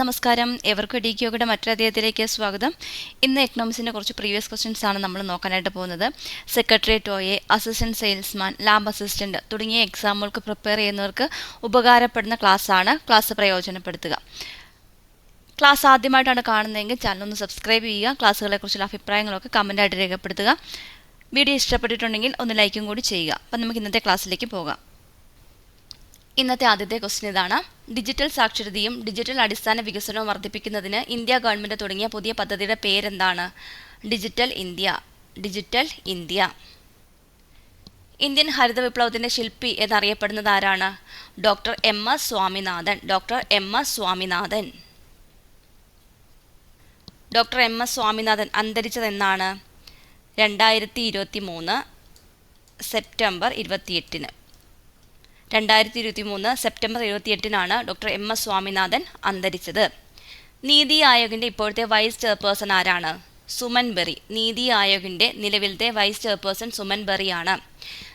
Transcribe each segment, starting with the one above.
നമസ്കാരം. എവർക്കും മറ്റൊരു അധ്യായത്തിലേക്ക് സ്വാഗതം. ഇന്ന് എക്കണോമിക്സിന്റെ കുറച്ച് പ്രീവിയസ് ക്വസ്റ്റ്യൻസ് ആണ് നമ്മൾ നോക്കാനായിട്ട് പോകുന്നത്. Secretariat O A assistant salesman lab assistant തുടങ്ങിയ എക്സാമുകൾക്ക് പ്രിപ്പയർ ചെയ്യുന്നവർക്ക് ഉപകാരപ്പെടുന്ന ക്ലാസ്സാണ് ക്ലാസ് പ്രയോജനപ്പെടുത്തുക. ക്ലാസ് ആദ്യമായിട്ടാണ് കാണുന്നതെങ്കിൽ ചാനൽ ഒന്ന് സബ്സ്ക്രൈബ് ചെയ്യുക. ക്ലാസ്സുകളെക്കുറിച്ചുള്ള അഭിപ്രായങ്ങളൊക്കെ കമന്റായിട്ട് രേഖപ്പെടുത്തുക. വീഡിയോ ഇഷ്ടപ്പെട്ടിട്ടുണ്ടെങ്കിൽ ഒന്ന് ലൈക്കും കൂടി ചെയ്യുക. അപ്പം നമുക്ക് ഇന്നത്തെ ക്ലാസ്സിലേക്ക് പോകാം. ഇന്നത്തെ ആദ്യത്തെ ക്വസ്റ്റ്യൻ ഇതാണ്. ഡിജിറ്റൽ സാക്ഷരതയും ഡിജിറ്റൽ അടിസ്ഥാന വികസനവും വർദ്ധിപ്പിക്കുന്നതിന് ഇന്ത്യ ഗവൺമെന്റ് തുടങ്ങിയ പുതിയ പദ്ധതിയുടെ പേരെന്താണ്? Digital India. Digital India. Indian ഹരിത വിപ്ലവത്തിന്റെ ശില്പി എന്നറിയപ്പെടുന്നത് ആരാണ്? Doctor M S Swaminathan. Doctor M S Swaminathan. Doctor M S Swaminathan അന്തരിച്ചത് എന്നാണ് രണ്ടായിരത്തി ഇരുപത്തി മൂന്ന് സെപ്റ്റംബർ ഇരുപത്തിയെട്ടിന്. രണ്ടായിരത്തി ഇരുപത്തി മൂന്ന് സെപ്റ്റംബർ ഇരുപത്തിയെട്ടിനാണ് ഡോക്ടർ എം എസ് സ്വാമിനാഥൻ അന്തരിച്ചത്. നീതി ആയോഗിന്റെ ഇപ്പോഴത്തെ വൈസ് ചെയർപേഴ്സൺ ആരാണ്? സുമൻ ബെറി. നീതി ആയോഗിന്റെ നിലവിലത്തെ വൈസ് ചെയർപേഴ്സൺ സുമൻ ബെറിയാണ്.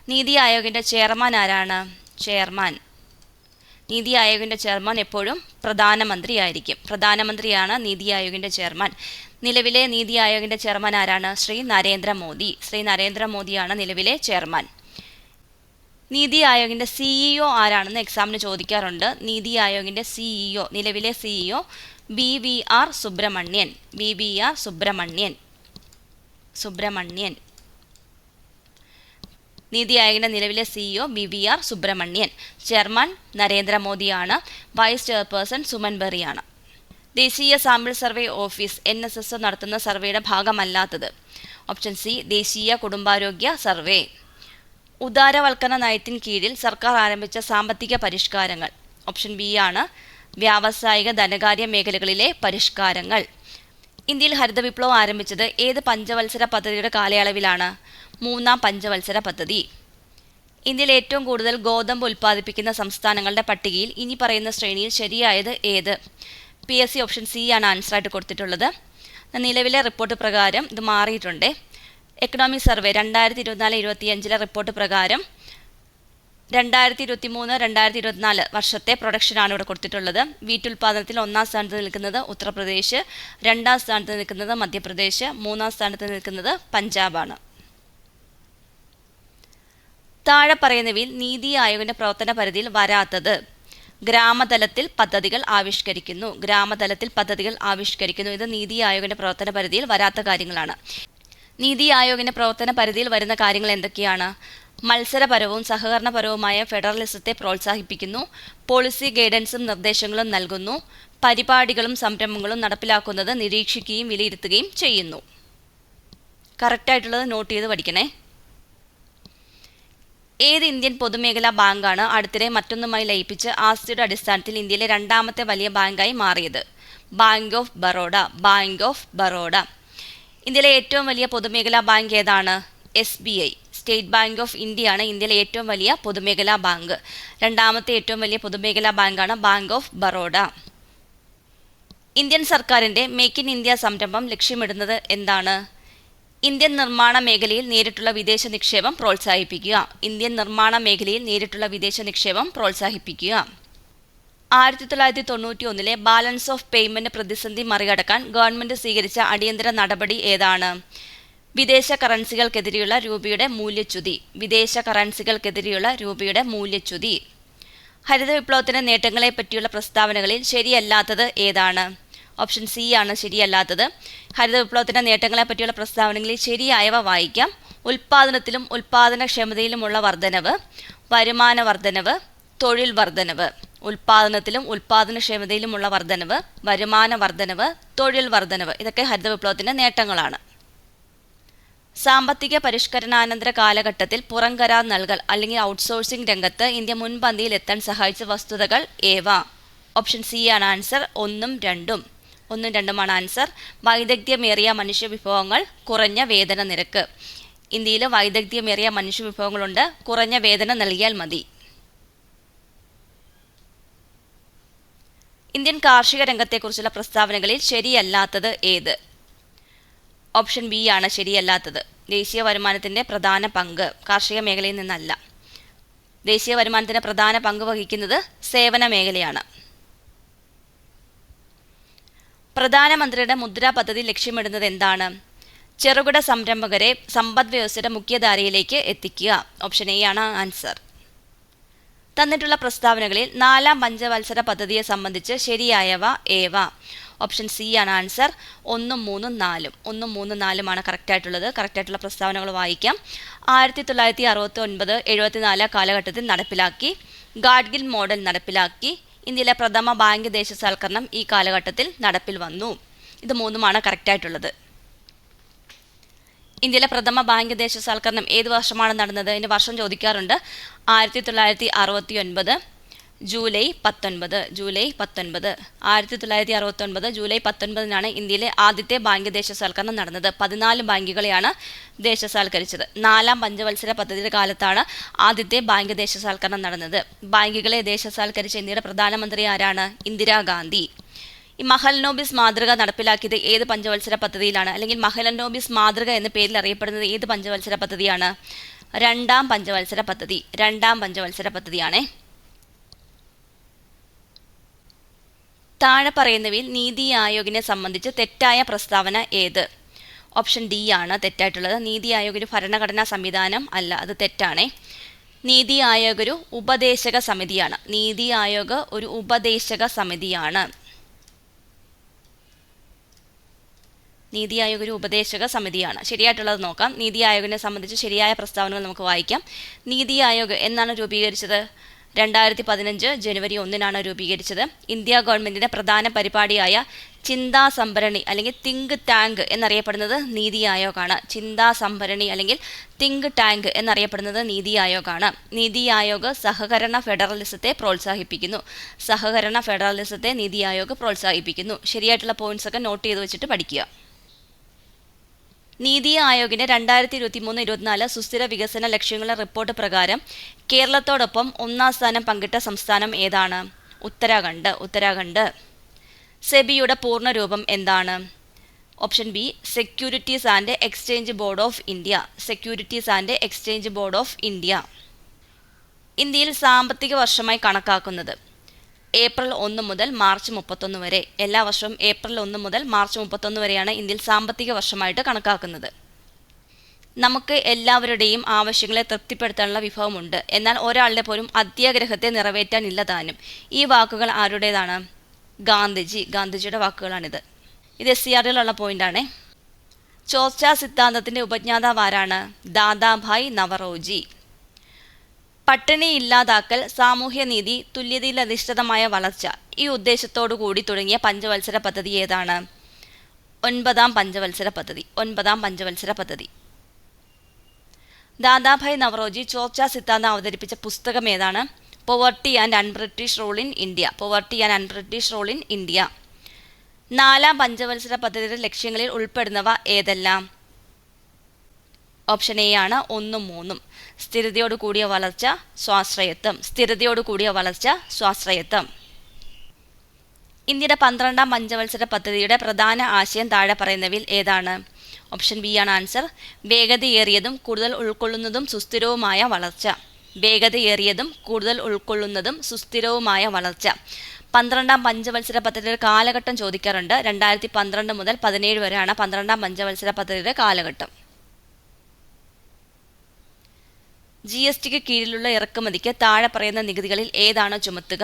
നീതി ആയോഗിന്റെ ചെയർമാൻ ആരാണ്? ചെയർമാൻ. നീതി ആയോഗിന്റെ ചെയർമാൻ എപ്പോഴും പ്രധാനമന്ത്രിയായിരിക്കും. പ്രധാനമന്ത്രിയാണ് നീതി ആയോഗിന്റെ ചെയർമാൻ. നിലവിലെ നീതി ആയോഗിന്റെ ചെയർമാൻ ആരാണ്? ശ്രീ നരേന്ദ്രമോദി. ശ്രീ നരേന്ദ്രമോദിയാണ് നിലവിലെ ചെയർമാൻ. നീതി ആയോഗിന്റെ സിഇഒ ആരാണെന്ന് എക്സാമിന് ചോദിക്കാറുണ്ട്. നീതി ആയോഗിന്റെ സിഇഒ നിലവിലെ CEO B V R Subrahmanyam. B V R Subrahmanyam. Subrahmanyam. NITI ആയോഗിന്റെ നിലവിലെ CEO B V R Subrahmanyam. Chairman നരേന്ദ്രമോദിയാണ്. Vice chairperson Suman ബെറിയാണ്. ദേശീയ sample survey office N S S നടത്തുന്ന സർവേയുടെ ഭാഗമല്ലാത്തത്. ഓപ്ഷൻ സി ദേശീയ കുടുംബാരോഗ്യ സർവേ. ഉദാരവൽക്കരണ നയത്തിന് കീഴിൽ സർക്കാർ ആരംഭിച്ച സാമ്പത്തിക പരിഷ്കാരങ്ങൾ. ഓപ്ഷൻ ബി ആണ് വ്യാവസായിക ധനകാര്യ മേഖലകളിലെ പരിഷ്കാരങ്ങൾ. ഇന്ത്യയിൽ ഹരിത വിപ്ലവം ആരംഭിച്ചത് ഏത് പഞ്ചവത്സര പദ്ധതിയുടെ കാലയളവിലാണ്? മൂന്നാം പഞ്ചവത്സര പദ്ധതി. ഇന്ത്യയിൽ ഏറ്റവും കൂടുതൽ ഗോതമ്പ് ഉൽപ്പാദിപ്പിക്കുന്ന സംസ്ഥാനങ്ങളുടെ പട്ടികയിൽ ഇനി പറയുന്ന ശ്രേണിയിൽ ശരിയായത് ഏത്? P S C option C ആണ് ആൻസറായിട്ട് കൊടുത്തിട്ടുള്ളത്. നിലവിലെ റിപ്പോർട്ട് പ്രകാരം ഇത് മാറിയിട്ടുണ്ട്. എക്കണോമിക് സർവേ രണ്ടായിരത്തി ഇരുപത്തിനാല് ഇരുപത്തിയഞ്ചിലെ റിപ്പോർട്ട് പ്രകാരം രണ്ടായിരത്തി ഇരുപത്തി മൂന്ന് രണ്ടായിരത്തി ഇരുപത്തിനാല് വർഷത്തെ പ്രൊഡക്ഷനാണ് ഇവിടെ കൊടുത്തിട്ടുള്ളത്. വീട്ടുൽപാദനത്തിൽ ഒന്നാം സ്ഥാനത്ത് നിൽക്കുന്നത് ഉത്തർപ്രദേശ് രണ്ടാം സ്ഥാനത്ത് നിൽക്കുന്നത് മധ്യപ്രദേശ് മൂന്നാം സ്ഥാനത്ത് നിൽക്കുന്നത് പഞ്ചാബാണ്. താഴെ പറയുന്നവയിൽ നീതി ആയോഗിന്റെ പ്രവർത്തന പരിധിയിൽ വരാത്തത് ഗ്രാമതലത്തിൽ പദ്ധതികൾ ആവിഷ്കരിക്കുന്നു. ഗ്രാമതലത്തിൽ പദ്ധതികൾ ആവിഷ്കരിക്കുന്നു. ഇത് നീതി ആയോഗിന്റെ പ്രവർത്തന പരിധിയിൽ വരാത്ത കാര്യങ്ങളാണ്. നീതി ആയോഗിന്റെ പ്രവർത്തന പരിധിയിൽ വരുന്ന കാര്യങ്ങൾ എന്തൊക്കെയാണ്? മത്സരപരവും സഹകരണപരവുമായ ഫെഡറലിസത്തെ പ്രോത്സാഹിപ്പിക്കുന്നു പോളിസി ഗൈഡൻസും നിർദ്ദേശങ്ങളും നൽകുന്നു പരിപാടികളും സംരംഭങ്ങളും നടപ്പിലാക്കുന്നത് നിരീക്ഷിക്കുകയും വിലയിരുത്തുകയും ചെയ്യുന്നു. കറക്റ്റായിട്ടുള്ളത് നോട്ട് ചെയ്ത് പഠിക്കണേ. ഏത് ഇന്ത്യൻ പൊതുമേഖലാ ബാങ്കാണ് അടുത്തിടെ മറ്റൊന്നുമായി ലയിപ്പിച്ച് ആസ്തിയുടെ അടിസ്ഥാനത്തിൽ ഇന്ത്യയിലെ രണ്ടാമത്തെ വലിയ ബാങ്കായി മാറിയത്? Bank of Baroda bank of Baroda ഇന്ത്യയിലെ ഏറ്റവും വലിയ പൊതുമേഖലാ ബാങ്ക് ഏതാണ്? S B I state bank of ഇന്ത്യയാണ് ഇന്ത്യയിലെ ഏറ്റവും വലിയ പൊതുമേഖലാ ബാങ്ക്. രണ്ടാമത്തെ ഏറ്റവും വലിയ പൊതുമേഖലാ ബാങ്കാണ് ബാങ്ക് ഓഫ് ബറോഡ ഇന്ത്യൻ സർക്കാരിന്റെ മേക്ക് ഇൻ ഇന്ത്യ സംരംഭം ലക്ഷ്യമിടുന്നത് എന്താണ്? ഇന്ത്യൻ നിർമ്മാണ മേഖലയിൽ നേരിട്ടുള്ള വിദേശ നിക്ഷേപം പ്രോത്സാഹിപ്പിക്കുക. ഇന്ത്യൻ നിർമ്മാണ മേഖലയിൽ നേരിട്ടുള്ള വിദേശ നിക്ഷേപം പ്രോത്സാഹിപ്പിക്കുക. ആയിരത്തി തൊള്ളായിരത്തി തൊണ്ണൂറ്റി ഒന്നിലെ ബാലൻസ് ഓഫ് പേയ്മെന്റ് പ്രതിസന്ധി മറികടക്കാൻ ഗവൺമെന്റ് സ്വീകരിച്ച അടിയന്തര നടപടി ഏതാണ്? വിദേശ കറൻസികൾക്കെതിരെയുള്ള രൂപയുടെ മൂല്യച്യുതി. വിദേശ കറൻസികൾക്കെതിരെയുള്ള രൂപയുടെ മൂല്യച്യുതി. ഹരിത വിപ്ലവത്തിന്റെ നേട്ടങ്ങളെ പറ്റിയുള്ള പ്രസ്താവനകളിൽ ശരിയല്ലാത്തത് ഏതാണ്? ഓപ്ഷൻ സി ആണ് ശരിയല്ലാത്തത്. ഹരിത വിപ്ലവത്തിന്റെ നേട്ടങ്ങളെ പറ്റിയുള്ള പ്രസ്താവനകളിൽ ശരിയായവ വായിക്കാം. ഉൽപാദനത്തിലും ഉൽപാദനക്ഷമതയിലുമുള്ള വർധനവ് വരുമാന വർധനവ് തൊഴിൽ വർധനവ്. ഉൽപാദനത്തിലും ഉൽപാദനക്ഷമതയിലുമുള്ള വർധനവ് വരുമാന വർധനവ് തൊഴിൽ വർധനവ് ഇതൊക്കെ ഹരിത വിപ്ലവത്തിന്റെ നേട്ടങ്ങളാണ്. സാമ്പത്തിക പരിഷ്കരണാനന്തര കാലഘട്ടത്തിൽ പുറംകരാർ നൽകൽ അല്ലെങ്കിൽ ഔട്ട്സോഴ്സിംഗ് രംഗത്ത് ഇന്ത്യ മുൻപന്തിയിൽ എത്താൻ സഹായിച്ച വസ്തുതകൾ ഏവ? ഓപ്ഷൻ സി ആണ് ആൻസർ. ഒന്നും രണ്ടും. ഒന്നും രണ്ടുമാണ് ആൻസർ. വൈദഗ്ധ്യമേറിയ മനുഷ്യ വിഭവങ്ങൾ കുറഞ്ഞ വേതന നിരക്ക്. ഇന്ത്യയിൽ വൈദഗ്ധ്യമേറിയ മനുഷ്യ വിഭവങ്ങളുണ്ട് കുറഞ്ഞ വേതനം നൽകിയാൽ മതി. ഇന്ത്യൻ കാർഷിക രംഗത്തെക്കുറിച്ചുള്ള പ്രസ്താവനകളിൽ ശരിയല്ലാത്തത് ഏത്? ഓപ്ഷൻ ബി ആണ് ശരിയല്ലാത്തത്. ദേശീയ വരുമാനത്തിന്റെ പ്രധാന പങ്ക് കാർഷിക മേഖലയിൽ നിന്നല്ല. ദേശീയ വരുമാനത്തിന്റെ പ്രധാന പങ്ക് വഹിക്കുന്നത് സേവന മേഖലയാണ്. പ്രധാനമന്ത്രിയുടെ മുദ്രാ പദ്ധതി ലക്ഷ്യമിടുന്നത് എന്താണ്? ചെറുകിട സംരംഭകരെ സമ്പദ് വ്യവസ്ഥയുടെ മുഖ്യധാരയിലേക്ക് എത്തിക്കുക. ഓപ്ഷൻ എ ആണ് ആൻസർ. തന്നിട്ടുള്ള പ്രസ്താവനകളിൽ നാലാം പഞ്ചവത്സര പദ്ധതിയെ സംബന്ധിച്ച് ശരിയായവ ഏവ? ഓപ്ഷൻ സി ആണ് ആൻസർ ഒന്നും മൂന്നും നാലും. ഒന്നും മൂന്നും നാലുമാണ് കറക്റ്റായിട്ടുള്ളത് കറക്റ്റായിട്ടുള്ള പ്രസ്താവനകൾ വായിക്കാം. ആയിരത്തി തൊള്ളായിരത്തി അറുപത്തി ഒൻപത് എഴുപത്തിനാല് കാലഘട്ടത്തിൽ നടപ്പിലാക്കി. ഗാഡ്ഗിൽ മോഡൽ നടപ്പിലാക്കി. ഇന്ത്യയിലെ പ്രഥമ ബാങ്ക് ദേശസാൽക്കരണം ഈ കാലഘട്ടത്തിൽ നടപ്പിൽ വന്നു. ഇത് മൂന്നുമാണ് കറക്റ്റായിട്ടുള്ളത് ഇന്ത്യയിലെ പ്രഥമ ബാങ്ക് ദേശസാൽക്കരണം ഏത് വർഷമാണ് നടന്നത് ഇതിന് വർഷം ചോദിക്കാറുണ്ട്. ആയിരത്തി തൊള്ളായിരത്തി അറുപത്തി ഒൻപത് ജൂലൈ പത്തൊൻപത് ജൂലൈ പത്തൊൻപത്. ആയിരത്തി തൊള്ളായിരത്തി അറുപത്തി ഒൻപത് ജൂലൈ പത്തൊൻപതിനാണ് ഇന്ത്യയിലെ ആദ്യത്തെ ബാങ്ക് ദേശസാൽക്കരണം നടന്നത്. പതിനാല് ബാങ്കുകളെയാണ് ദേശസാൽക്കരിച്ചത്. നാലാം പഞ്ചവത്സര പദ്ധതിയുടെ കാലത്താണ് ആദ്യത്തെ ബാങ്ക് ദേശസാൽക്കരണം നടന്നത്. ബാങ്കുകളെ ദേശസാൽക്കരിച്ച ഇന്ത്യയുടെ പ്രധാനമന്ത്രി ആരാണ്? ഇന്ദിരാഗാന്ധി. ഈ മഹൽനോബിസ് മാതൃക നടപ്പിലാക്കിയത് ഏത് പഞ്ചവത്സര പദ്ധതിയിലാണ്? അല്ലെങ്കിൽ മഹലനോബിസ് മാതൃക എന്ന പേരിൽ അറിയപ്പെടുന്നത് ഏത് പഞ്ചവത്സര പദ്ധതിയാണ്? രണ്ടാം പഞ്ചവത്സര പദ്ധതി രണ്ടാം പഞ്ചവത്സര പദ്ധതിയാണേ. താഴെ പറയുന്നവയിൽ നീതി ആയോഗിനെ സംബന്ധിച്ച് തെറ്റായ പ്രസ്താവന ഏത്? ഓപ്ഷൻ ഡി ആണ് തെറ്റായിട്ടുള്ളത്. നീതി ആയോഗ് ഒരു ഭരണഘടനാ സംവിധാനം അല്ല അത് തെറ്റാണേ. നീതി ആയോഗ് ഒരു ഉപദേശക സമിതിയാണ്. നീതി ആയോഗ് ഒരു ഉപദേശക സമിതിയാണ്. നീതി ആയോഗ് ഒരു ഉപദേശക സമിതിയാണ്. ശരിയായിട്ടുള്ളത് നോക്കാം. നീതി ആയോഗിനെ സംബന്ധിച്ച് ശരിയായ പ്രസ്താവനകൾ നമുക്ക് വായിക്കാം. നീതി ആയോഗ് എന്നാണ് രൂപീകരിച്ചത്? രണ്ടായിരത്തി പതിനഞ്ച് ജനുവരി ഒന്നിനാണ് രൂപീകരിച്ചത്. ഇന്ത്യ ഗവൺമെന്റിന്റെ പ്രധാന പരിപാടിയായ ചിന്താ സംഭരണി അല്ലെങ്കിൽ തിങ്ക് ടാങ്ക് എന്നറിയപ്പെടുന്നത് നീതി ആയോഗാണ് ചിന്താ സംഭരണി അല്ലെങ്കിൽ തിങ്ക് ടാങ്ക് എന്നറിയപ്പെടുന്നത് നീതി ആയോഗാണ് നീതി ആയോഗ് സഹകരണ ഫെഡറലിസത്തെ പ്രോത്സാഹിപ്പിക്കുന്നു. സഹകരണ ഫെഡറലിസത്തെ നീതി ആയോഗ് പ്രോത്സാഹിപ്പിക്കുന്നു. ശരിയായിട്ടുള്ള പോയിന്റ്സ് ഒക്കെ നോട്ട് ചെയ്ത് വെച്ചിട്ട് പഠിക്കുക. നീതി ആയോഗിന്റെ രണ്ടായിരത്തി ഇരുപത്തി മൂന്ന് ഇരുപത്തിനാല് സുസ്ഥിര വികസന ലക്ഷ്യങ്ങളുടെ റിപ്പോർട്ട് പ്രകാരം കേരളത്തോടൊപ്പം ഒന്നാം സ്ഥാനം പങ്കിട്ട സംസ്ഥാനം ഏതാണ്? ഉത്തരാഖണ്ഡ്. ഉത്തരാഖണ്ഡ്. സെബിയുടെ പൂർണരൂപം എന്താണ്? Option B securities and exchange board of India. Securities and exchange board of India. ഇന്ത്യയിൽ സാമ്പത്തിക വർഷമായി കണക്കാക്കുന്നത് ഏപ്രിൽ ഒന്ന് മുതൽ മാർച്ച് മുപ്പത്തൊന്ന് വരെ. എല്ലാ വർഷവും ഏപ്രിൽ ഒന്ന് മുതൽ മാർച്ച് മുപ്പത്തൊന്ന് വരെയാണ് ഇന്ത്യയിൽ സാമ്പത്തിക വർഷമായിട്ട് കണക്കാക്കുന്നത്. നമുക്ക് എല്ലാവരുടെയും ആവശ്യങ്ങളെ തൃപ്തിപ്പെടുത്താനുള്ള വിഭവമുണ്ട്. എന്നാൽ ഒരാളുടെ പോലും അത്യാഗ്രഹത്തെ നിറവേറ്റാനില്ല താനും. ഈ വാക്കുകൾ ആരുടേതാണ്? ഗാന്ധിജി. ഗാന്ധിജിയുടെ വാക്കുകളാണിത്. ഇത് എസ് സി ആറിലുള്ള പോയിന്റാണ്. ചോർച്ചാ സിദ്ധാന്തത്തിന്റെ ഉപജ്ഞാതാവ് ആരാണ് ദാദാഭായ് നവറോജി. പട്ടിണി ഇല്ലാതാക്കൽ സാമൂഹ്യനീതി തുല്യതയിൽ അധിഷ്ഠിതമായ വളർച്ച ഈ ഉദ്ദേശത്തോടു കൂടി തുടങ്ങിയ പഞ്ചവത്സര പദ്ധതി ഏതാണ്? ഒൻപതാം പഞ്ചവത്സര പദ്ധതി ഒൻപതാം പഞ്ചവത്സര പദ്ധതി. ദാദാഭായ് നവറോജി ചോർച്ച സിദ്ധാന്തം അവതരിപ്പിച്ച പുസ്തകം ഏതാണ്? Poverty and unBritish rule in India poverty and unBritish rule in India നാലാം പഞ്ചവത്സര പദ്ധതിയുടെ ലക്ഷ്യങ്ങളിൽ ഉൾപ്പെടുന്നവ ഏതെല്ലാം? ഓപ്ഷൻ എ ആണ് ഒന്നും മൂന്നും. സ്ഥിരതയോട് കൂടിയ വളർച്ച സ്വാശ്രയത്വം. സ്ഥിരതയോട് കൂടിയ വളർച്ച സ്വാശ്രയത്വം. ഇന്ത്യയുടെ പന്ത്രണ്ടാം പഞ്ചവത്സര പദ്ധതിയുടെ പ്രധാന ആശയം താഴെ പറയുന്നവയിൽ ഏതാണ്? ഓപ്ഷൻ ബി ആണ് ആൻസർ. വേഗതയേറിയതും കൂടുതൽ ഉൾക്കൊള്ളുന്നതും സുസ്ഥിരവുമായ വളർച്ച. വേഗതയേറിയതും കൂടുതൽ ഉൾക്കൊള്ളുന്നതും സുസ്ഥിരവുമായ വളർച്ച. പന്ത്രണ്ടാം പഞ്ചവത്സര പദ്ധതിയുടെ കാലഘട്ടം ചോദിക്കാറുണ്ട്. രണ്ടായിരത്തി പന്ത്രണ്ട് മുതൽ പതിനേഴ് വരെയാണ് പന്ത്രണ്ടാം പഞ്ചവത്സര പദ്ധതിയുടെ കാലഘട്ടം. ജി എസ് ടിക്ക് കീഴിലുള്ള ഇറക്കുമതിക്ക് താഴെ പറയുന്ന നികുതികളിൽ ഏതാണ് ചുമത്തുക?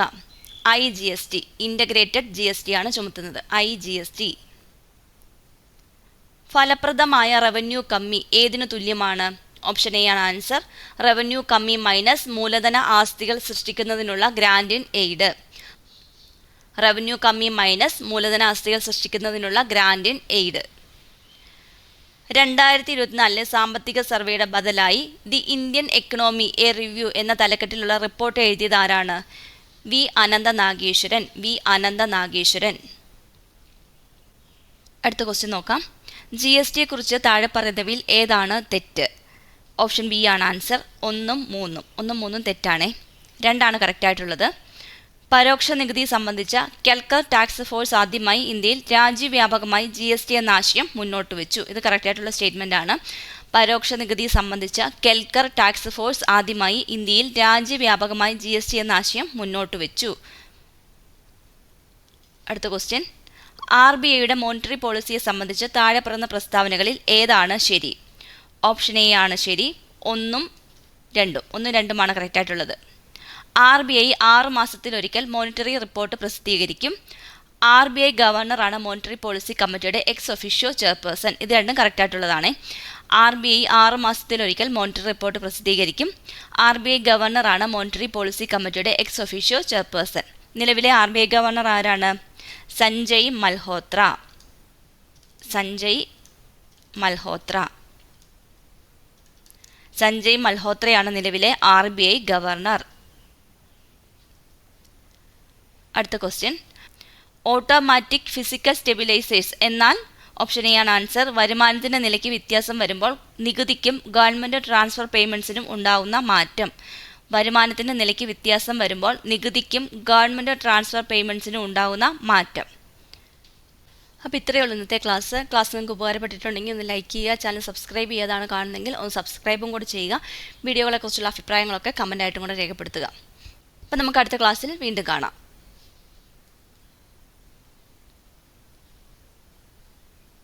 I G S T integrated G S T ആണ് ചുമത്തുന്നത്. ഐ ജി എസ് ടി ഫലപ്രദമായ റവന്യൂ കമ്മി ഏതിനു തുല്യമാണ്? ഓപ്ഷൻ എ ആണ് ആൻസർ റവന്യൂ കമ്മി മൈനസ് മൂലധന ആസ്തികൾ സൃഷ്ടിക്കുന്നതിനുള്ള ഗ്രാൻഡ് ഇൻ എയ്ഡ് റവന്യൂ കമ്മി മൈനസ് മൂലധന ആസ്തികൾ സൃഷ്ടിക്കുന്നതിനുള്ള ഗ്രാൻഡ് ഇൻ എയ്ഡ് രണ്ടായിരത്തി ഇരുപത്തിനാലിലെ സാമ്പത്തിക സർവേയുടെ ബദലായി the Indian economy a review എന്ന തലക്കെട്ടിലുള്ള റിപ്പോർട്ട് എഴുതിയത് ആരാണ്? വി അനന്ത നാഗേശ്വരൻ വി അനന്ത നാഗേശ്വരൻ അടുത്ത ക്വസ്റ്റ്യൻ നോക്കാം. ജി എസ് ടിയെ കുറിച്ച് താഴെ പറയുന്നവയിൽ ഏതാണ് തെറ്റ്? ഓപ്ഷൻ ബി ആണ് ആൻസർ. ഒന്നും മൂന്നും. ഒന്നും മൂന്നും തെറ്റാണേ. രണ്ടാണ് കറക്റ്റായിട്ടുള്ളത് പരോക്ഷ നികുതി സംബന്ധിച്ച കെൽക്കർ ടാക്സ് ഫോഴ്സ് ആദ്യമായി ഇന്ത്യയിൽ രാജ്യവ്യാപകമായി ജി എസ് ടി എന്ന ആശയം മുന്നോട്ട് വെച്ചു. ഇത് കറക്റ്റായിട്ടുള്ള സ്റ്റേറ്റ്മെന്റ് ആണ്. പരോക്ഷ നികുതി സംബന്ധിച്ച കെൽക്കർ ടാക്സ് ഫോഴ്സ് ആദ്യമായി ഇന്ത്യയിൽ രാജ്യവ്യാപകമായി ജി എസ് ടി എന്ന ആശയം മുന്നോട്ട് വെച്ചു. അടുത്ത ക്വസ്റ്റ്യൻ ആർ ബി ഐയുടെ മോണിറ്ററി പോളിസിയെ സംബന്ധിച്ച് താഴെ പറയുന്ന പ്രസ്താവനകളിൽ ഏതാണ് ശരി? ഓപ്ഷൻ എ ആണ് ശരി. ഒന്നും രണ്ടും. ഒന്നും രണ്ടുമാണ് കറക്റ്റായിട്ടുള്ളത് ആർ ബി ഐ ആറ് മാസത്തിലൊരിക്കൽ മോണിറ്ററി റിപ്പോർട്ട് പ്രസിദ്ധീകരിക്കും. ആർ ബി ഐ ഗവർണറാണ് മോണിറ്ററി പോളിസി കമ്മിറ്റിയുടെ എക്സ് ഒഫീഷ്യോ ചെയർപേഴ്സൺ ഇത് രണ്ടും കറക്റ്റായിട്ടുള്ളതാണ്. ആർ ബി ഐ ആറ് മാസത്തിലൊരിക്കൽ മോണിറ്ററി റിപ്പോർട്ട് പ്രസിദ്ധീകരിക്കും. ആർ ബി ഐ ഗവർണറാണ് മോണിറ്ററി പോളിസി കമ്മിറ്റിയുടെ എക്സ് ഒഫീഷ്യോ ചെയർപേഴ്സൺ നിലവിലെ ആർ ബി ഐ ഗവർണർ ആരാണ്? സഞ്ജയ് മൽഹോത്ര. സഞ്ജയ് മൽഹോത്ര. സഞ്ജയ് മൽഹോത്രയാണ് നിലവിലെ ആർ ബി ഐ ഗവർണർ. അടുത്ത ക്വസ്റ്റ്യൻ ഓട്ടോമാറ്റിക് ഫിസിക്കൽ സ്റ്റെബിലൈസേഴ്സ് എന്നാൽ ഓപ്ഷൻ എ ആണ് ആൻസർ വരുമാനത്തിന്റെ നിലയ്ക്ക് വ്യത്യാസം വരുമ്പോൾ നികുതിക്കും ഗവൺമെന്റ് ട്രാൻസ്ഫർ പേയ്മെന്റ്സിനും ഉണ്ടാകുന്ന മാറ്റം. വരുമാനത്തിന്റെ നിലയ്ക്ക് വ്യത്യാസം വരുമ്പോൾ നികുതിക്കും ഗവൺമെന്റ് ട്രാൻസ്ഫർ പേയ്മെന്റ്സിനും ഉണ്ടാകുന്ന മാറ്റം. അപ്പോൾ ഇത്രയേ ഉള്ളൂ ഇന്നത്തെ ക്ലാസ് ക്ലാസ് നിങ്ങൾക്ക് ഉപകാരപ്പെട്ടിട്ടുണ്ടെങ്കിൽ ഒന്ന് ലൈക്ക് ചെയ്യുക ചാനൽ സബ്സ്ക്രൈബ് ചെയ്യാതാണ് കാണുന്നതെങ്കിൽ ഒന്ന് സബ്സ്ക്രൈബും കൂടി ചെയ്യുക. വീഡിയോകളെക്കുറിച്ചുള്ള അഭിപ്രായങ്ങളൊക്കെ കമന്റായിട്ടും കൂടെ രേഖപ്പെടുത്തുക. അപ്പോൾ നമുക്ക് അടുത്ത ക്ലാസ്സിൽ വീണ്ടും കാണാം.